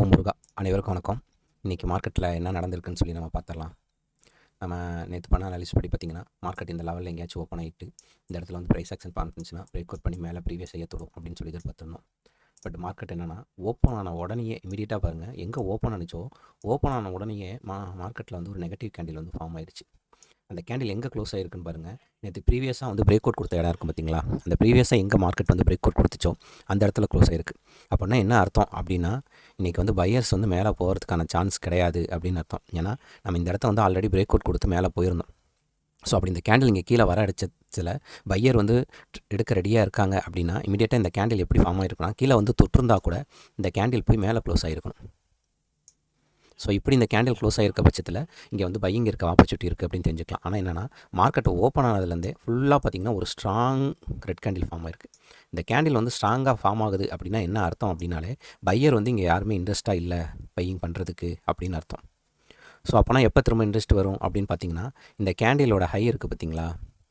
ஓ முருகா அனைவருக்கும் வணக்கம். இன்றைக்கி மார்க்கெட்டில் என்ன நடந்திருக்குன்னு சொல்லி நம்ம பார்த்துடலாம் நம்ம நேற்று பண்ண அனாலிஸ் படி பார்த்திங்கன்னா மார்க்கெட் இந்த லெவலில் எங்கேயாச்சும் ஓப்பன் ஆகிட்டு இந்த இடத்துல வந்து ப்ரைஸ் ஆக்ஷன் பார்த்துச்சுன்னா பிரேக் அவுட் பண்ணி மேலே ப்ரீவியஸ் செய்ய தொடும் அப்படின்னு சொல்லி எதிர்பார்த்துருந்தோம். பட் மார்க்கெட் என்னென்னா ஓப்பன் ஆன உடனேயே இமீடியட்டாக பாருங்கள் எங்கே ஓப்பன் ஆனிச்சோ ஓப்பன் ஆன உடனேயே மா மார்க்கெட்டில் வந்து ஒரு நெகட்டிவ் கேண்டில் வந்து ஃபார்ம் ஆயிடுச்சு அந்த கேண்டில் எங்கே க்ளோஸ் ஆகிருக்குன்னு பாருங்கள் நேற்று ப்ரீவியஸாக வந்து பிரேக் அவுட் கொடுத்த இடம் இருக்கும் பார்த்தீங்களா அந்த ப்ரீவியஸாக எங்கே மார்க்கெட் வந்து பிரேக் அவுட் கொடுத்துச்சோ அந்த இடத்துல க்ளோஸ் ஆகிருக்கு அப்படின்னா என்ன அர்த்தம் அப்படின்னா இன்றைக்கி வந்து பையர்ஸ் வந்து மேலே போகிறதுக்கான சான்ஸ் கிடையாது அப்படின்னு அர்த்தம். ஏன்னா நம்ம இந்த இடத்த வந்து ஆல்ரெடி பிரேக் அவுட் கொடுத்து மேலே போயிருந்தோம். ஸோ அப்படி இந்த கேண்டில் இங்கே கீழே வர அடிச்சதில் பையர் வந்து எடுக்க ரெடியாக இருக்காங்க அப்படின்னா இமீடியட்டாக இந்த கேண்டில் எப்படி ஃபார்ம் ஆகிருக்குன்னா கீழே வந்து தொற்றுருந்தா கூட இந்த கேண்டில் போய் மேலே க்ளோஸ் ஆகிருக்கணும் ஸோ இப்படி இந்த கேண்டில் க்ளோஸ் ஆகிருக்க பட்சத்தில் இங்கே வந்து பையிங் இருக்க ஆப்பர்ச்சுனிட்டி இருக்குது அப்படின்னு தெரிஞ்சுக்கலாம். ஆனால் என்னென்னா மார்க்கெட் ஓப்பன் ஆனதுலேருந்தே ஃபுல்லாக பார்த்திங்கன்னா ஒரு ஸ்ட்ராங் ரெட் கேண்டில் ஃபார்ம் ஆயிருக்கு. இந்த கேண்டில் வந்து ஸ்ட்ராங்காக ஃபார்ம் ஆகுது அப்படின்னா என்ன அர்த்தம் அப்படின்னாலே பையர் வந்து இங்கே யாருமே இன்ட்ரெஸ்ட்டாக இல்லை பையிங் பண்ணுறதுக்கு அப்படின்னு அர்த்தம். ஸோ அப்போனா எப்போ திரும்ப இன்ட்ரெஸ்ட் வரும் அப்படின்னு பார்த்தீங்கன்னா இந்த கேண்டிலோட ஹை இருக்குது பார்த்தீங்களா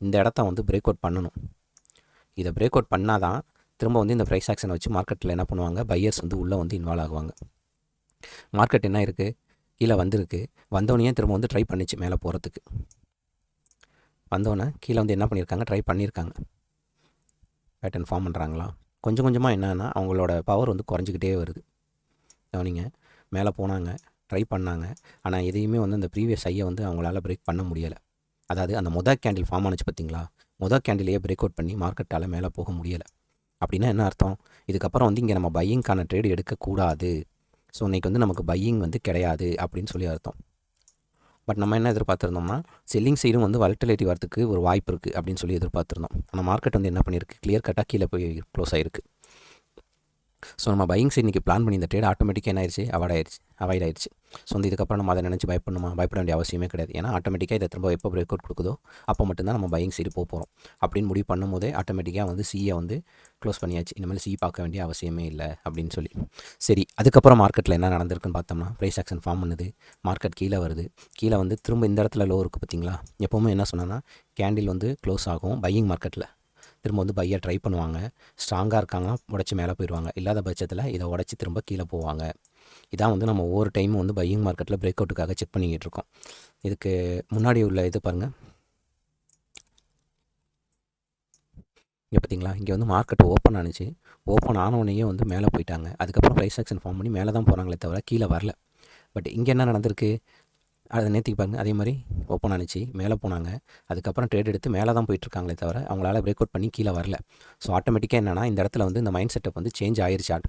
இந்த இடத்த வந்து பிரேக் அவுட் பண்ணணும். இதை பிரேக் அவுட் பண்ணால் தான் திரும்ப வந்து இந்த ப்ரைஸ் ஆக்ஷனை வச்சு மார்க்கெட்டில் என்ன பண்ணுவாங்க? பையர்ஸ் வந்து உள்ளே வந்து இன்வால்வ் ஆகுவாங்க. மார்க்கெட் என்ன இருக்குது கீழே வந்திருக்கு. வந்தவனையே திரும்ப வந்து ட்ரை பண்ணிச்சு மேலே போகிறதுக்கு வந்தோடனே கீழே வந்து என்ன பண்ணியிருக்காங்க? ட்ரை பண்ணியிருக்காங்க. பேட்டர்ன் ஃபார்ம் பண்ணுறாங்களா கொஞ்சம் கொஞ்சமாக என்னன்னா அவங்களோட பவர் வந்து குறைஞ்சிக்கிட்டே வருது. கவனிங்க. மேலே போனாங்க ட்ரை பண்ணாங்க. ஆனால் எதையுமே வந்து அந்த ப்ரீவியஸ் ஐயை வந்து அவங்களால பிரேக் பண்ண முடியலை. அதாவது அந்த மொதல் கேண்டில் ஃபார்ம் ஆனிச்சு பார்த்தீங்களா? மொதல் கேண்டிலேயே பிரேக் அவுட் பண்ணி மார்க்கெட்டால் மேலே போக முடியலை. அப்படின்னா என்ன அர்த்தம்? இதுக்கப்புறம் வந்து இங்கே நம்ம பையிங்க்கான ட்ரேடு எடுக்கக்கூடாது. ஸோ இன்றைக்கி வந்து நமக்கு பையிங் வந்து கிடையாது அப்படின்னு சொல்லி அர்த்தம். பட் நம்ம என்ன எதிர்பார்த்துருந்தோம்னா செல்லிங் சைடும் வந்து வல்டிலிட்டி வரதுக்கு ஒரு வாய்ப்பு இருக்குது அப்படின்னு சொல்லி எதிர்பார்த்துருந்தோம். ஆனால் மார்க்கெட் வந்து என்ன பண்ணியிருக்கு? கிளியர் கட்டாக கீழே போய் க்ளோஸ் ஆகிருக்கு ஸோ நம்ம பையிங் சைட் இன்றைக்கி பிளான் பண்ணி இந்த ட்ரேட் ஆட்டோமேட்டிக்காக என்ன ஆயிடுச்சு அவாய்ட் ஆயிடுச்சு அவாய்ட் ஆயிடுச்சு ஸோ வந்து இதுக்கப்புறம் நம்ம அதை நினச்சி பயப்படணுமா? பயப்பட வேண்டிய அவசியமே கிடையாது. ஏன்னா ஆட்டோமேட்டிக்காக இதை திரும்ப எப்போ பிரேக் அவுட் கொடுக்குதோ அப்போ மட்டும்தான் நம்ம பையிங் சைடு போக போகிறோம் அப்படின்னு முடிவு பண்ணும்போதே ஆட்டோமேட்டிக்காக வந்து சியை வந்து க்ளோஸ் பண்ணியாச்சு. இனிமேல் சி பார்க்க வேண்டிய அவசியமே இல்லை அப்படின்னு சொல்லி. சரி அதுக்கப்புறம் மார்க்கெட்டில் என்ன நடந்திருக்குன்னு பார்த்தோம்னா ப்ரைஸ் ஆக்ஷன் ஃபார்ம் பண்ணுது. மார்க்கெட் கீழே வருது. கீழே வந்து திரும்ப இந்த இடத்துல லோ இருக்குது பார்த்தீங்களா? எப்போவுமே என்ன சொன்னால் கேண்டில் வந்து க்ளோஸ் ஆகும். பையிங் மார்க்கெட்டில் திரும்ப வந்து பையை ட்ரை பண்ணுவாங்க. ஸ்ட்ராங்காக இருக்காங்கன்னா உடச்சி மேலே போயிடுவாங்க. இல்லாத பட்சத்தில் இதை உடச்சி திரும்ப கீழே போவாங்க. இதான் வந்து நம்ம ஒவ்வொரு டைமும் வந்து பையிங் மார்க்கெட்டில் பிரேக் அவுட்டுக்காக செக் பண்ணிக்கிட்டு இருக்கோம். இதுக்கு முன்னாடி உள்ள இது பாருங்கள் இங்கே பார்த்தீங்களா இங்கே வந்து மார்க்கெட் ஓப்பன் ஆனிச்சு. ஓப்பன் ஆனவுடனேயே வந்து மேலே போயிட்டாங்க. அதுக்கப்புறம் ப்ரைஸ் ஆக்ஷன் ஃபார்ம் பண்ணி மேலே தான் போகிறாங்களே தவிர கீழே வரல. பட் இங்கே என்ன நடந்திருக்கு? அதை நேற்றுக்கு பாருங்க அதே மாதிரி ஓப்பன் ஆனிச்சு மேலே போனாங்க. அதுக்கப்புறம் ட்ரேட் எடுத்து மேலே தான் போயிட்டுருக்காங்களே தவிர அவங்களால பிரேக் அவுட் பண்ணி கீழே வரல. ஸோ ஆட்டோமேட்டிக்காக என்னென்னா இந்த இடத்துல வந்து இந்த மைண்ட் செட்டப் வந்து சேஞ்ச் ஆயிருச்சு. ஆட்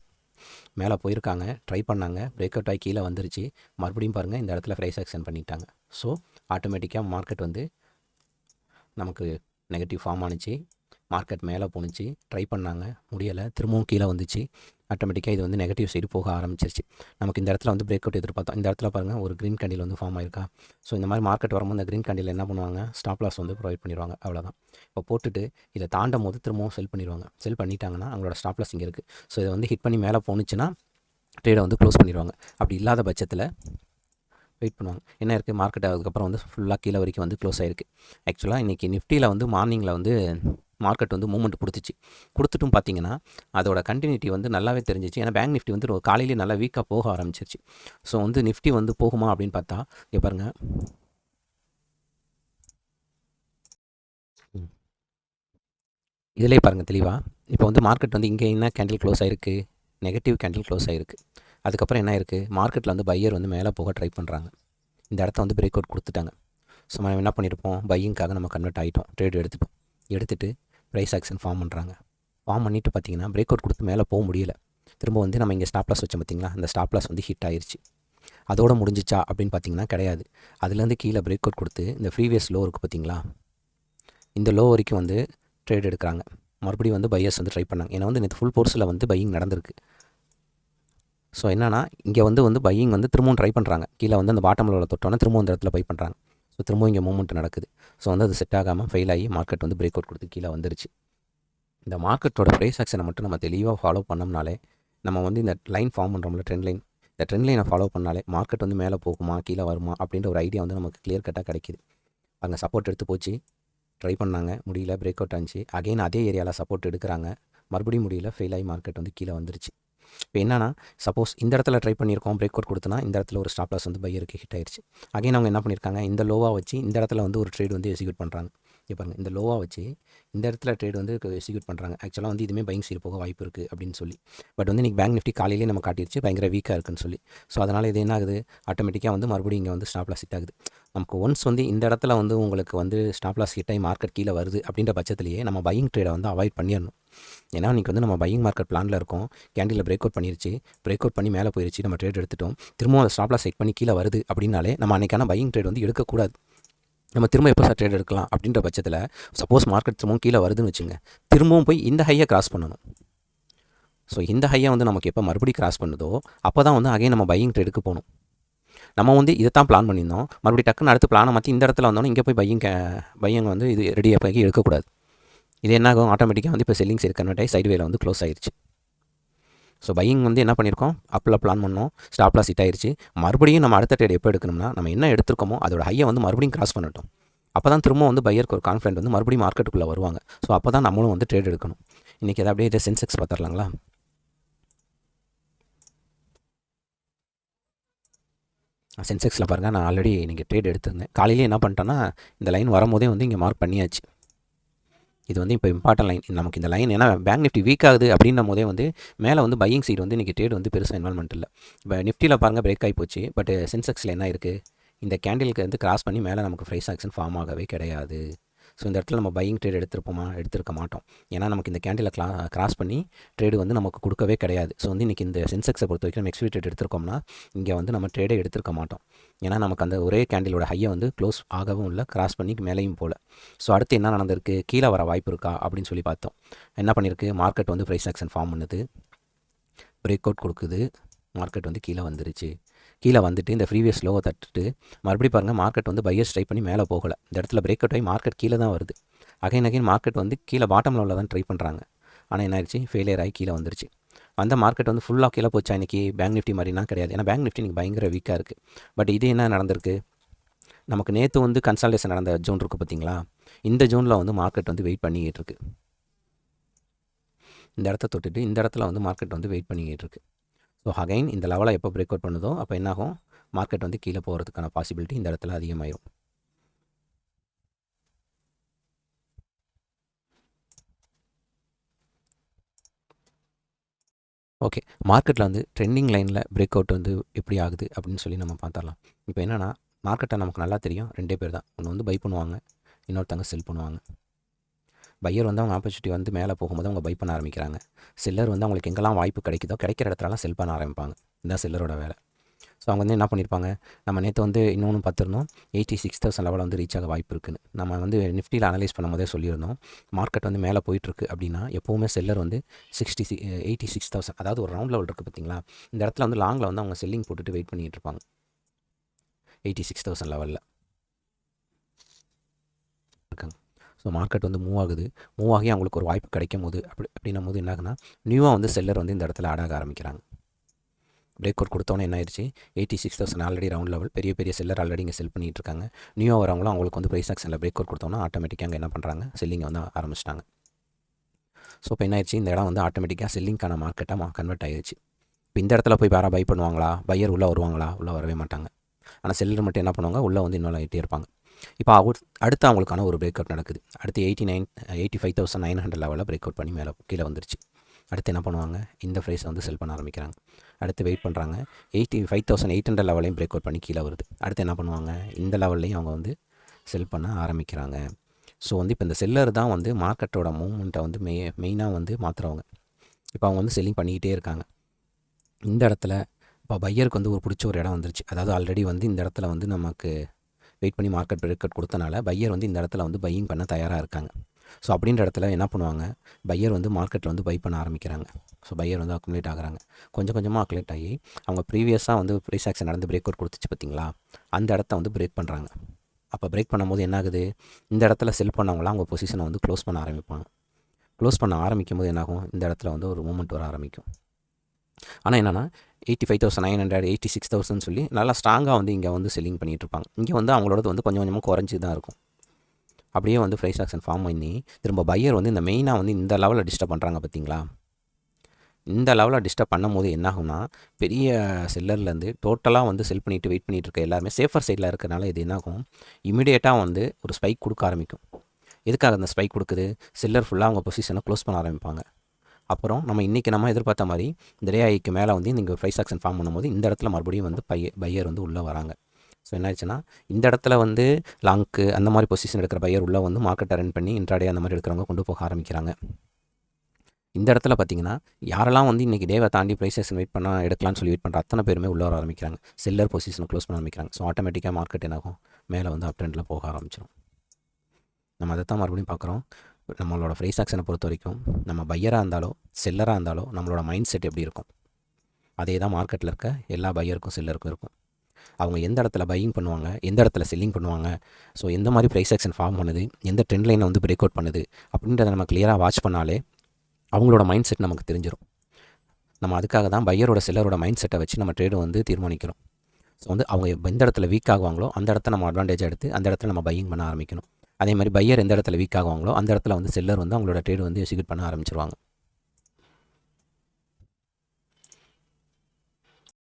மேலே போயிருக்காங்க ட்ரை பண்ணாங்க பிரேக் அவுட் ஆகி கீழே வந்துருச்சு. மறுபடியும் பாருங்கள் இந்த இடத்துல ப்ரைஸ் ஆக்ஷன் பண்ணிட்டாங்க. ஸோ ஆட்டோமேட்டிக்காக மார்க்கெட் வந்து நமக்கு நெகட்டிவ் ஃபார்ம் ஆனிச்சு. மார்க்கெட் மேலே போணுச்சு ட்ரை பண்ணாங்க முடியலை திரும்பவும் கீழே வந்துச்சு. ஆட்டோமேட்டிக்காக இது வந்து நெகட்டிவ் சைடு போக ஆரம்பிச்சிருச்சு. நமக்கு இந்த இடத்துல வந்து பிரேக் அவுட் எதிர்பார்த்தோம். இந்த இடத்துல பாருங்கள் ஒரு க்ரீன் கேண்டில் வந்து ஃபார்ம் ஆயிருக்கா? ஸோ இந்த மாதிரி மார்க்கெட் வரும்போது அந்த க்ரீன் கேண்டில் என்ன பண்ணுவாங்க? ஸ்டாப் லாஸ் வந்து ப்ரொவைட் பண்ணிடுவாங்க. அவ்வளோதான் இப்போ போட்டுட்டு இதை தாண்டும் போது திரும்பவும் செல் பண்ணிடுவாங்க. செல் பண்ணிட்டாங்கன்னா அவங்களோட ஸ்டாப் லாஸ் இங்கே இருக்குது ஸோ இதை வந்து ஹிட் பண்ணி மேலே போணுச்சுன்னா ட்ரேடை வந்து க்ளோஸ் பண்ணிடுவாங்க. அப்படி இல்லாத பட்சத்தில் வெயிட் பண்ணுவாங்க. என்ன இருக்குது மார்க்கெட் அதுக்கப்புறம் வந்து ஃபுல்லாக கீழே வரைக்கும் வந்து க்ளோஸ் ஆகிருக்கு ஆக்சுவலாக இன்றைக்கி நிஃப்டியில் வந்து மார்னிங்கில் வந்து மார்க்கெட் வந்து மூவ்மெண்ட் கொடுத்துச்சு. கொடுத்துட்டும் பார்த்தீங்கன்னா அதோட கண்டினியூட்டி வந்து நல்லாவே தெரிஞ்சிச்சு. ஏன்னா பேங்க் நிஃப்டி வந்து காலையிலேயே நல்லா வீக்காக போக ஆரம்பிச்சிருச்சு. ஸோ வந்து நிஃப்டி வந்து போகுமா அப்படின்னு பார்த்தா இங்கே பாருங்கள் இதிலே பாருங்கள் தெளிவாக இப்போ வந்து மார்க்கெட் வந்து இங்கே என்ன கேண்டில் க்ளோஸ் ஆகிருக்கு நெகட்டிவ் கேண்டில் க்ளோஸ் ஆகிருக்கு அதுக்கப்புறம் என்ன இருக்குது மார்க்கெட்டில் வந்து பையர் வந்து மேலே போக ட்ரை பண்ணுறாங்க இந்த இடத்த வந்து பிரேக் அவுட் கொடுத்துட்டாங்க. ஸோ நம்ம என்ன பண்ணியிருப்போம்? பையிங்காக நம்ம கன்வெர்ட் ஆகிட்டோம் ட்ரேட் எடுத்துட்டோம். எடுத்துகிட்டு ப்ரைஸ் ஆக்ஷன் ஃபார்ம் பண்ணுறாங்க ஃபார்ம் பண்ணிவிட்டு பார்த்தீங்கன்னா பிரேக் அவுட் கொடுத்து மேலே போக முடியல. திரும்ப வந்து நம்ம இங்கே ஸ்டாப் லாஸ் வச்சோம் பார்த்தீங்களா அந்த ஸ்டாப் லாஸ் வந்து ஹிட் ஆயிடுச்சு அதோட முடிஞ்சிச்சா அப்படின்னு பார்த்தீங்கன்னா கிடையாது. அதுலேருந்து கீழே பிரேக் அவுட் கொடுத்து இந்த ப்ரீவியஸ் லோ இருக்குது பார்த்தீங்களா இந்த லோ வரைக்கும் வந்து ட்ரேட் எடுக்கிறாங்க. மறுபடியும் வந்து பையர்ஸ் வந்து ட்ரை பண்ணாங்க. ஏன்னா வந்து நேற்று ஃபுல் போர்ஸில் வந்து பையிங் நடந்திருக்கு. ஸோ என்னென்னா இங்கே வந்து வந்து பையிங் வந்து திரும்பவும் ட்ரை பண்ணுறாங்க கீழே வந்து அந்த பாட்டமில் உள்ள தொட்டோன்னே திரும்பவும் இந்த இடத்துல பை பண்ணுறாங்க ஸோ திரும்பவும் இங்கே மூவ்மெண்ட் நடக்குது. ஸோ வந்து அது செட் ஆகாமல் ஃபெயில் ஆகி மார்க்கெட் வந்து பிரேக் அவுட் கொடுத்து கீழே வந்துருச்சு. இந்த மார்க்கெட்டோட ப்ரைஸ் ஆக்ஷனை மட்டும் நம்ம தெளிவாக ஃபாலோ பண்ணோம்னாலே நம்ம வந்து இந்த லைன் ஃபார்ம் பண்ணுறோம்ல ட்ரெண்ட் லைன் இந்த ட்ரெண்ட் லைனை ஃபாலோ பண்ணாலே மார்க்கெட் வந்து மேலே போகுமா கீழே வருமா அப்படின்ற ஒரு ஐடியா வந்து நமக்கு கிளியர் கட்டாக கிடைக்கிது. அங்கே சப்போர்ட் எடுத்து போச்சு. ட்ரை பண்ணாங்க. முடியல பிரேக் அவுட் ஆச்சு. அகைன் அதே ஏரியாவில் சப்போர்ட் எடுக்கிறாங்க. மறுபடியும் முடியல ஃபெயில் ஆகி மார்க்கெட் வந்து கீழே வந்துருச்சு. இப்போ என்னன்னா சப்போஸ் இந்த இடத்துல ட்ரை பண்ணியிருக்கோம் பிரேக் அவுட் கொடுத்தனா இந்த இடத்துல ஒரு ஸ்டாப் லாஸ் வந்து பையருக்கு ஹிட் ஆயிடுச்சு அகைன் அவங்க என்ன பண்ணியிருக்காங்க இந்த லோவாக வச்சு இந்த இடத்துல வந்து ஒரு ட்ரேட் வந்து எக்ஸிக்யூட் பண்ணுறாங்க இங்கே பாருங்கள் இந்த லோவாக வச்சு இந்த இடத்துல ட்ரேட் வந்து எக்ஸிக்யூட் பண்ணுறாங்க ஆக்சுவலாக வந்து இதுவுமே பையிங் சீர் போக வாய்ப்பு இருக்குது அப்படின்னு சொல்லி. பட் வந்து இன்றைக்கி பேங்க் நிஃப்டி காலையிலே நம்ம காட்டிடுச்சு பயங்கர வீக்காக இருக்குன்னு சொல்லி. ஸோ அதனால் இது என்ன ஆகுது? ஆட்டோமேட்டிக்காக வந்து மறுபடியும் இங்கே வந்து ஸ்டாப் லாஸ் ஹிட் ஆகுது. நமக்கு ஒன்ஸ் வந்து இந்த இடத்துல வந்து உங்களுக்கு வந்து ஸ்டாப் லாஸ் ஹிட் ஆகி மார்க்கெட் கீழே வருது அப்படின்ற பட்சத்திலேயே நம்ம பையிங் ட்ரேடை வந்து அவாய்ட் பண்ணிடணும். ஏன்னா இன்றைக்கி வந்து நம்ம பையிங் மார்க்கெட் பிளானில் இருக்கோம். கேண்டிலில் பிரேக் அவுட் பண்ணிருச்சு. பிரேக் அவுட் பண்ணி மேலே போயிருச்சு. நம்ம ட்ரேட் எடுத்துட்டோம். திரும்பவும் அந்த ஸ்டாப்லாஸ் செட் பண்ணி கீழே வருது அப்படின்னாலே நம்ம அன்றைக்கான பையிங் ட்ரேட் வந்து எடுக்கக்கூடாது. நம்ம திரும்ப எப்போ சார் ட்ரேட் எடுக்கலாம் அப்படின்ற பட்சத்தில் சப்போஸ் மார்க்கெட் திரும்பவும் கீழே வருதுன்னு வச்சுங்க திரும்பவும் போய் இந்த ஹையை கிராஸ் பண்ணணும். ஸோ இந்த ஹையை வந்து நமக்கு எப்போ மறுபடியும் கிராஸ் பண்ணுதோ அப்போ தான் வந்து அகைன் நம்ம பையிங் ட்ரேடுக்கு போகணும். நம்ம வந்து இதை தான் பிளான் பண்ணியிருந்தோம். மறுபடியும் டக்குன்னு அடுத்து பிளானை மாற்றி இந்த இடத்துல வந்தோம்னா இங்கே போய் பையிங் பையங்க வந்து இது ரெடியாக போய் எடுக்கக்கூடாது. இது என்ன ஆகும் ஆட்டோமேட்டிக்காக வந்து இப்போ செல்லிங் சைடு கன்வெர்ட் ஆகி சைடு வேலை வந்து க்ளோஸ் ஆயிடுச்சு ஸோ பையிங் வந்து என்ன பண்ணியிருக்கோம் அப்பில் பிளான் பண்ணோம். ஸ்டாப் லாஸ் ஹிட் மறுபடியும் நம்ம அடுத்த ட்ரேட் எப்போ எடுக்கணும்னா நம்ம என்ன எடுத்திருக்கோமோ அதோட ஹையை வந்து மறுபடியும் கிராஸ் பண்ணட்டும். அப்போ தான் திரும்ப வந்து பையருக்கு ஒரு கான்ஃபிடென்ட் வந்து மறுபடியும் மார்க்கெட்டுக்குள்ளே வருவாங்க. ஸோ அப்போ தான் நம்மளும் வந்து ட்ரேட் எடுக்கணும். இன்றைக்கி எதாவது அப்படியே சென்செக்ஸ் பார்த்துடலாங்களா? சென்செக்ஸில் பாருங்கள் நான் ஆல்ரெடி இன்றைக்கி ட்ரேட் எடுத்திருந்தேன். காலையிலே என்ன பண்ணிட்டேன்னா இந்த லைன் வரும்போதே வந்து இங்கே மார்க் பண்ணியாச்சு. இது வந்து இப்போ இம்பார்ட்டன் லைன் நமக்கு இந்த லைன் ஏன்னா பேங்க் நிஃப்டி வீக் ஆகுது அப்படின்னும் போதே வந்து மேலே வந்து பையிங் சீட் வந்து இன்றைக்கி ட்ரேட் வந்து பெருசாக இன்வால்மெண்ட் இல்லை. இப்போ நிஃப்டியில் பாருங்கள் பிரேக் ஆகி போச்சு. பட் சென்செக்ஸில் என்ன இருக்குது இந்த கேண்டிலுக்கு வந்து கிராஸ் பண்ணி மேலே நமக்கு ப்ரைஸ் ஆக்ஷன் ஃபார்ம் ஆகவே கிடையாது. ஸோ இந்த இடத்துல நம்ம பையிங் ட்ரேட் எடுத்திருப்போமா? எடுத்திருக்க மாட்டோம். ஏன்னா நமக்கு இந்த கேண்டிலை கிளா கிராஸ் பண்ணி ட்ரேடு வந்து நமக்கு கொடுக்கவே கிடையாது. ஸோ வந்து இன்றைக்கி இந்த சென்செக்ஸை பொறுத்த வரைக்கும் நம்ம எக்ஸ்பி ட்ரேட் எடுத்திருக்கோம்னா இங்கே வந்து நம்ம ட்ரேடே எடுத்திருக்க மாட்டோம். ஏன்னா நமக்கு அந்த ஒரே கேண்டிலோட ஹையை வந்து க்ளோஸ் ஆகவும் இல்லை கிராஸ் பண்ணி மேலேயும் போகல ஸோ அடுத்து என்ன நடந்திருக்கு? கீழே வர வாய்ப்பு இருக்கா? அப்படின்னு சொல்லி பார்த்தோம். என்ன பண்ணியிருக்கு? மார்க்கெட் வந்து ப்ரைஸ் ஆக்ஷன் ஃபார்ம் பண்ணுது. பிரேக் அவுட் கொடுக்குது. மார்க்கெட் வந்து கீழே வந்துருச்சு. கீழே வந்துட்டு இந்த ப்ரீவியஸ் லோவை தட்டுட்டு மறுபடியும் பாருங்கள் மார்க்கெட் வந்து பையர்ஸ் ட்ரை பண்ணி மேலே போகலை. இந்த இடத்துல பிரேக் அவுட் ஆகி மார்க்கெட் கீழே தான் வருது. அகைன் அகைன் மார்க்கெட் வந்து கீழே பாட்டம் லெவலில் தான் ட்ரை பண்ணுறாங்க ஆனால் என்ன ஆயிடுச்சு? ஃபெயிலியர் ஆகி கீழே வந்துருச்சு. வந்த மார்க்கெட் வந்து ஃபுல்லாக கீழே போச்சா இன்றைக்கி பேங்க் நிஃப்டி மாதிரினா கிடையாது. ஏன்னா பேங்க் நிஃப்டி இன்றைக்கி பயங்கர வீக்காக இருக்குது பட் இது என்ன நடந்திருக்கு? நமக்கு நேற்று வந்து கன்சல்டேஷன் நடந்த ஜோன் இருக்குது பார்த்தீங்களா இந்த ஜோனில் வந்து மார்க்கெட் வந்து வெயிட் பண்ணிக்கிட்டு இருக்கு. இந்த இடத்த தொட்டுட்டு இந்த இடத்துல வந்து மார்க்கெட் வந்து வெயிட் பண்ணிக்கிட்டு இருக்குது ஸோ அகைன் இந்த லெவலை எப்போ பிரேக் அவுட் பண்ணுதோ அப்போ என்னாகும்? மார்க்கெட் வந்து கீழே போகிறதுக்கான பாசிபிலிட்டி இந்த இடத்துல அதிகமாயிடும் ஓகே மார்க்கெட்டில் வந்து ட்ரெண்டிங் லைனில் பிரேக் அவுட் வந்து எப்படி ஆகுது அப்படின்னு சொல்லி நம்ம பார்த்துடலாம். இப்போ என்னென்னா மார்க்கெட்டை நமக்கு நல்லா தெரியும். ரெண்டே பேர் தான். ஒன்று வந்து பை பண்ணுவாங்க இன்னொருத்தவங்க செல் பண்ணுவாங்க. பையர் வந்து அவங்க ஆப்பர்ச்சுனிட்டி வந்து மேலே போகும்போது அவங்க பை பண்ண ஆரம்பிக்கிறாங்க. செல்லர் வந்து அவங்களுக்கு எங்கெல்லாம் வாய்ப்பு கிடைக்குதோ கிடைக்கிற இடத்துலலாம் செல் பண்ண ஆரம்பிப்பாங்க. இதுதான் செல்லரோட வேலை. ஸோ அவங்க வந்து என்ன பண்ணியிருப்பாங்க நம்ம நேற்று வந்து இன்னொன்று பார்த்துருந்தோம். எயிட்டி சிக்ஸ் தௌசண்ட் லெவலில் வந்து ரீச் ஆக வாய்ப்பு இருக்குன்னு. நம்ம வந்து நிஃப்டியில் அனலைஸ் பண்ணும்போதே சொல்லியிருந்தோம். மார்க்கெட் வந்து மேலே போயிட்டுருக்கு அப்படின்னா எப்போவுமே செல்லர் வந்து சிக்ஸ்டி சி எயிட்டி சிக்ஸ் தௌசண்ட் அதாவது ஒரு ரவுண்ட் லெவல் இருக்குது பார்த்தீங்களா? இந்த இடத்துல வந்து லாங்கில் வந்து அவங்க செல்லிங் போட்டுட்டு வெயிட் பண்ணிகிட்டு இருப்பாங்க. எயிட்டி சிக்ஸ் தௌசண்ட் லெவலில் இருக்காங்க. ஸோ மார்க்கெட் வந்து மூவ் ஆகுது. மூவ் ஆகி அவங்களுக்கு ஒரு வாய்ப்பு கிடைக்கும் போது அப்படி அப்படின்னும் போது என்ன ஆகுனா நியூவாக வந்து செல்லர் வந்து இந்த இடத்துல ஆடாக ஆரம்பிக்கிறாங்க. பிரேக் அவுட் கொடுத்தோன்னே என்ன ஆயிடுச்சு? Eighty six thousand already round level பெரிய பெரிய செல்லர் ஆல்ரெடி இங்கே செல் பண்ணிகிட்டு இருக்காங்க. நியூவாக வரவங்களும் அவங்களுக்கு வந்து ப்ரைஸ் ஆக்ஷனில் பிரேக் அவுட் கொடுத்தோன்னா ஆட்டோமேட்டிக்காக அங்கே என்ன பண்ணுறாங்க செல்லிங் வந்து ஆரம்பிச்சிட்டாங்க. ஸோ இப்போ என்ன ஆயிடுச்சு? இந்த இடம் வந்து ஆட்டோமேட்டிக்காக செல்லிங்க்கான மார்க்கெட்டாக கன்வெர்ட் ஆயிடுச்சு இப்போ இந்த இடத்துல போய் வேறு பை பண்ணுவாங்களா? பையர் உள்ளே வருவாங்களா? உள்ளே வரவே மாட்டாங்க. ஆனால் செல்லர் மட்டும் என்ன பண்ணுவாங்க? உள்ளே வந்து இன்னும் ஆகிட்டே இருப்பாங்க. இப்போ அவர் அடுத்து அவங்களுக்கான ஒரு பிரேக் அவுட் நடக்குது. அடுத்து eighty nine eighty five thousand nine hundred லெவலில் பிரேக் அவுட் பண்ணி மேலே கீழே வந்துருச்சு. அடுத்து என்ன பண்ணுவாங்க? இந்த ப்ரைஸை வந்து செல் பண்ண ஆரம்பிக்கிறாங்க. அடுத்து வெயிட் பண்ணுறாங்க eighty five thousand eight hundred லெவலையும் break out பண்ணி கீழே வருது. அடுத்து என்ன பண்ணுவாங்க? இந்த லெவல்லையும் அவங்க வந்து செல் பண்ண ஆரம்பிக்கிறாங்க. ஸோ வந்து இப்போ இந்த செல்லர் தான் வந்து மார்க்கெட்டோட மூவ்மெண்ட்டை வந்து மெய் மெயினாக வந்து மாற்றுறவங்க இப்போ அவங்க வந்து செல்லிங் பண்ணிக்கிட்டே இருக்காங்க. இந்த இடத்துல இப்போ பையருக்கு வந்து ஒரு பிடிச்ச ஒரு இடம் வந்துருச்சு. அதாவது ஆல்ரெடி வந்து இந்த இடத்துல வந்து நமக்கு வெயிட் பண்ணி மார்க்கெட் பிரேக்கட் கொடுத்தனால பையர் வந்து இந்த இடத்துல வந்து பையிங் பண்ண தயாராக இருக்காங்க. ஸோ அப்படின்ற இடத்துல என்ன பண்ணுவாங்க? பையர் வந்து மார்க்கெட்டில் வந்து பை பண்ண ஆரம்பிக்கிறாங்க. ஸோ பையர் வந்து அக்குமுலேட் ஆகுறாங்க. கொஞ்சம் கொஞ்சமாக அக்குலேட் ஆகி அவங்க ப்ரீவியஸாக வந்து ப்ரைஸ் ஆக்ஷன் நடந்து பிரேக் அவுட் கொடுத்துச்சு பார்த்தீங்களா? அந்த இடத்த வந்து பிரேக் பண்ணுறாங்க அப்போ பிரேக் பண்ணும்போது என்ன ஆகுது? இந்த இடத்துல செல் பண்ணவங்களாம் அவங்க பொசிஷனை வந்து க்ளோஸ் பண்ண ஆரம்பிப்பாங்க. க்ளோஸ் பண்ண ஆரம்பிக்கும் போது என்னாகும்? இந்த இடத்துல வந்து ஒரு மூமெண்ட் வர ஆரம்பிக்கும். ஆனால் என்னென்னா eighty five thousand nine hundred eighty six thousand சொல்லி நல்லா ஸ்ட்ராங்காக வந்து இங்கே வந்து செல்லிங் பண்ணிகிட்ருப்பாங்க இங்கே வந்து அவங்களோடது வந்து கொஞ்சம் கொஞ்சமாக குறைஞ்சி தான் இருக்கும். அப்படியே வந்து ப்ரைஸ் ஆக்ஷன் ஃபார்ம் பண்ணி திரும்ப பையர் வந்து இந்த மெயினாக வந்து இந்த லெவலில் டிஸ்டர்ப் பண்ணுறாங்க பார்த்தீங்களா இந்த லெவலில் டிஸ்டர்ப் பண்ணும்போது போது என்னாகும்னா பெரிய செல்லர்லேருந்து டோட்டலாக வந்து செல் பண்ணிவிட்டு வெயிட் பண்ணிகிட்டு இருக்க எல்லாருமே சேஃபர் சைடில் இருக்கறனால இது என்னாகும் இமிடியேட்டாக வந்து ஒரு ஸ்பைக் கொடுக்க ஆரம்பிக்கும். எதுக்காக அந்த ஸ்பைக் கொடுக்குது? செல்லர் ஃபுல்லாக அவங்க பொசிஷனை க்ளோஸ் பண்ண ஆரம்பிப்பாங்க. அப்புறம் நம்ம இன்றைக்கி நம்ம எதிர்பார்த்த மாதிரி இந்த ரேஐக்கு மேலே வந்து நீங்கள் ப்ரைஸ் ஆக்ஷன் ஃபார்ம் பண்ணும்போது இந்த இடத்துல மறுபடியும் வந்து பைய பையர் வந்து உள்ளே வராங்க. ஸோ என்ன ஆச்சுன்னா இந்த இடத்துல வந்து லாங்க்கு அந்த மாதிரி பொசிஷன் எடுக்கிற பையர் உள்ளே வந்து மார்க்கெட்டை ரன் பண்ணி இன்ட்ராடே அந்த மாதிரி எடுக்கிறவங்க கொண்டு போக ஆரம்பிக்கிறாங்க. இந்த இடத்துல பார்த்தீங்கன்னா யாரெல்லாம் வந்து இன்றைக்கி டேவை தாண்டி ப்ரைஸ் வெயிட் பண்ண எடுக்கலாம்னு சொல்லி வெயிட் பண்ணுற அத்தனை பேருமே உள்ளே வர ஆரம்பிக்கிறாங்க. செல்லர் பொசிஷனை க்ளோஸ் பண்ண ஆரம்பிக்கிறாங்க. ஸோ ஆட்டோமேட்டிக்காக மார்க்கெட் என்னாகும்? மேலே வந்து அப் ட்ரெண்டில் போக ஆரம்பிச்சிடும் நம்ம அதை தான் மறுபடியும் பார்க்குறோம் நம்மளோட ப்ரைஸ் ஆக்ஷனை பொறுத்த வரைக்கும் நம்ம பையராக இருந்தாலோ செல்லராக இருந்தாலோ நம்மளோட மைண்ட் செட் எப்படி இருக்கும்? அதே தான் மார்க்கெட்டில் இருக்க எல்லா பையருக்கும் செல்லருக்கும் இருக்கும். அவங்க எந்த இடத்துல பையிங் பண்ணுவாங்க எந்த இடத்துல செல்லிங் பண்ணுவாங்க ஸோ எந்த மாதிரி ப்ரைஸ் ஆக்ஷன் ஃபார்ம் பண்ணுது எந்த ட்ரெண்ட் லைனை வந்து பிரேக் அவுட் பண்ணுது அப்படின்றத நம்ம கிளியராக வாட்ச் பண்ணாலே அவங்களோட மைண்ட் செட் நமக்கு தெரிஞ்சிடும் நம்ம அதுக்காக தான் பையரோட செல்லரோட மைண்ட் செட்டை வச்சு நம்ம ட்ரேடு வந்து தீர்மானிக்கிறோம். ஸோ வந்து அவங்க எந்த இடத்துல வீக் ஆகுவாங்களோ அந்த இடத்த நம்ம அட்வான்டேஜ் எடுத்து அந்த இடத்துல நம்ம பையிங் பண்ண ஆரம்பிக்கணும். அதே மாதிரி பையர் எந்த இடத்துல வீக் ஆகுவாங்களோ அந்த இடத்துல வந்து செல்லர் வந்து அவங்களோட ட்ரேடு வந்து எக்ஸிக்யூட் பண்ண ஆரம்பிச்சிருவாங்க.